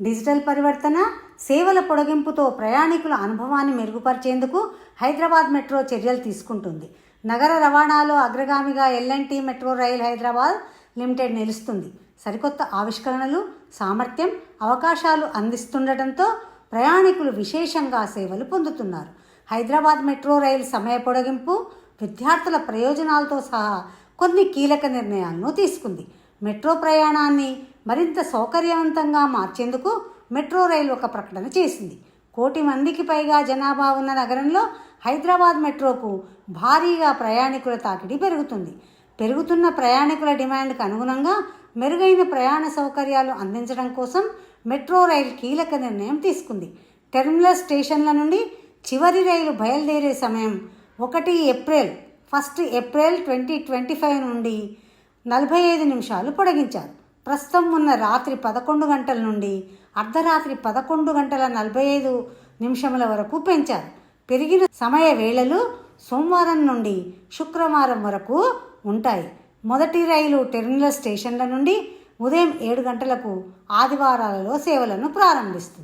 Digital పరివర్తన సేవల పొడిగింపుతో ప్రయాణికుల అనుభవాన్ని మెరుగుపరిచేందుకు హైదరాబాద్ మెట్రో చర్యలు తీసుకుంటుంది. నగర రవాణాలో అగ్రగామిగా LNT metro rail Hyderabad limited నిలుస్తుంది. సరికొత్త ఆవిష్కరణలు సామర్థ్యం అవకాశాలు అందిస్తుండటంతో ప్రయాణికులు విశేషంగా సేవలు పొందుతున్నారు. హైదరాబాద్ మెట్రో రైలు సమయ పొడిగింపు విద్యార్థుల ప్రయోజనాలతో సహా కొన్ని కీలక నిర్ణయాలను తీసుకుంది. మెట్రో ప్రయాణాన్ని మరింత సౌకర్యవంతంగా మార్చేందుకు మెట్రో రైలు ఒక ప్రకటన చేసింది. కోటి మందికి పైగా జనాభా ఉన్న నగరంలో హైదరాబాద్ మెట్రోకు భారీగా ప్రయాణికుల తాకిడి పెరుగుతుంది. పెరుగుతున్న ప్రయాణికుల డిమాండ్కు అనుగుణంగా మెరుగైన ప్రయాణ సౌకర్యాలు అందించడం కోసం మెట్రో రైలు కీలక నిర్ణయం తీసుకుంది. టెర్మినల్ స్టేషన్ల నుండి చివరి రైలు బయలుదేరే సమయం ఒకటి April first April twenty twenty five నుండి నలభై ఐదు నిమిషాలు పొడిగించారు. ప్రస్తుతం ఉన్న రాత్రి పదకొండు గంటల నుండి అర్ధరాత్రి పదకొండు గంటల నలభై ఐదు నిమిషముల వరకు పెంచారు. పెరిగిన సమయ వేళలు సోమవారం నుండి శుక్రవారం వరకు ఉంటాయి. మొదటి రైలు టెర్మినల్ స్టేషన్ల నుండి ఉదయం ఏడు గంటలకు ఆదివారాలలో సేవలను ప్రారంభిస్తుంది.